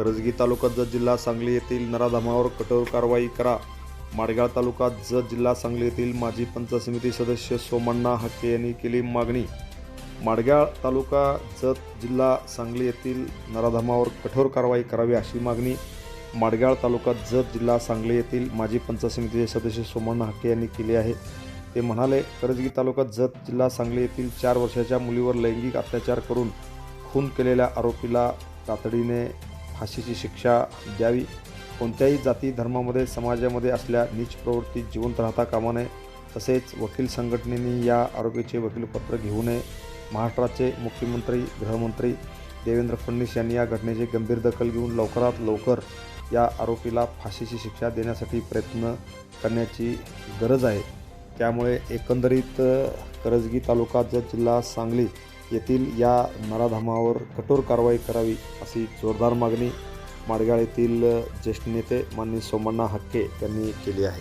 करजगी तालुका जत जिल्हा सांगली येथील नराधामावर कठोर कारवाई करा. माडगाळ तालुका जत जिल्हा सांगली येथील माजी पंचायत समिती सदस्य सोमण्णा हक्के यांनी केली मागणी. माडगाळ तालुका जत जिल्हा सांगली येथील नराधामावर कठोर कारवाई करावी अशी मागणी. माडगाळ तालुका जत जिल्हा सांगली येथील माजी पंचायत समितीचे सदस्य सोमण्णा हक्के यांनी केली आहे. ते म्हणाले करजगी तालुका जत जिल्हा सांगली येथील चार वर्षाच्या मुलीवर लैंगिक अत्याचार करून खून केलेल्या आरोपीला तातडीने फाशीची शिक्षा द्यावी. कोणत्याही जाती धर्मामध्ये समाजामध्ये असल्या नीच प्रवृत्ती जिवंत राहता कामा नये. तसेच वकील संघटनेने या आरोपीचे वकीलपत्र घेऊ नये. महाराष्ट्राचे मुख्यमंत्री गृहमंत्री देवेंद्र फडणवीस यांनी या घटनेची गंभीर दखल घेऊन लवकरात लवकर या आरोपीला फाशीची शिक्षा देण्यासाठी प्रयत्न करण्याची गरज आहे. त्यामुळे एकंदरीत करजगी तालुका जत जिल्हा सांगली येथील या नराधामावर कठोर कारवाई करावी अशी जोरदार मागणी माडगाळ येथील ज्येष्ठ नेते माननीय सोमण्णा हक्के यांनी केली आहे.